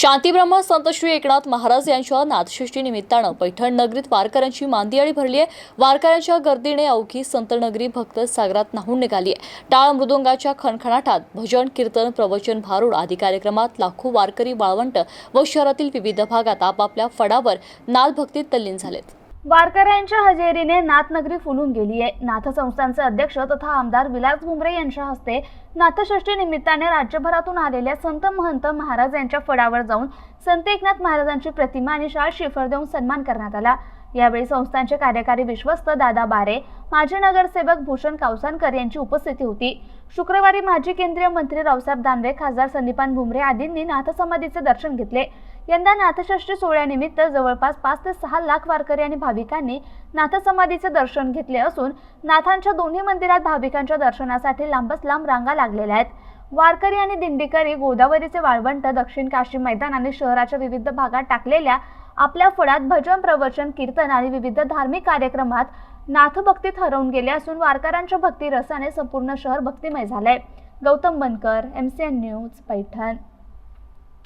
शांतीब्रह्म संत श्री एकनाथ महाराज यांच्या नाथषष्ठी निमित्तानं पैठण नगरीत वारकऱ्यांची मांदियाळी भरली आहे. वारकऱ्यांच्या गर्दीने अवघी संतनगरी भक्त सागरात नाहून निघाली आहे. टाळ मृदुंगाच्या खणखणाटात भजन कीर्तन प्रवचन भारूड आदी कार्यक्रमात लाखो वारकरी वाळवंट व शहरातील विविध भागात आपापल्या फडावर नादभक्तीत तल्लीन झालेत. वारकऱ्यांच्या हजेरीने नाथनगरी फुलून गेली आहे. नाथसंस्थांचे अध्यक्ष तथा आमदार विलास भुमरे यांच्या हस्ते नाथषष्ठी निमित्ताने राज्यभरातून आलेल्या संत महंत महाराज यांच्या फडावर जाऊन संत एकनाथ महाराजांची प्रतिमा आणि शाळ शिफळ देऊन सन्मान करण्यात आला. यावेळी संस्थांचे कार्यकारी विश्वस्त दादा बारे माजी नगरसेवक भूषण कावसानकर यांची उपस्थिती होती. शुक्रवारी माजी केंद्रीय मंत्री रावसाहेब दानवे खासदार संदीपान भुमरे आदींनी नाथसमाधीचे दर्शन घेतले. यंदा नाथषष्ठी सोहळ्यानिमित्त जवळपास पाच ते सहा लाख वारकरी आणि भाविकांनी नाथसमाधीचे दर्शन घेतले असून नाथांच्या दोन्ही मंदिरात भाविकांच्या दर्शनासाठी लांबच लांब रांगा लागलेल्या आहेत. वारकरी आणि दिंडीकरी गोदावरीचे वाळवंट दक्षिण काशी मैदान आणि शहराच्या विविध भागात टाकलेल्या आपल्या फळात भजन प्रवचन कीर्तन आणि विविध धार्मिक कार्यक्रमात नाथभक्तीत हरवून गेले असून वारकऱ्यांच्या भक्ती रसाने संपूर्ण शहर भक्तिमय झालंय. Gautam Bankar M C N news Paithan.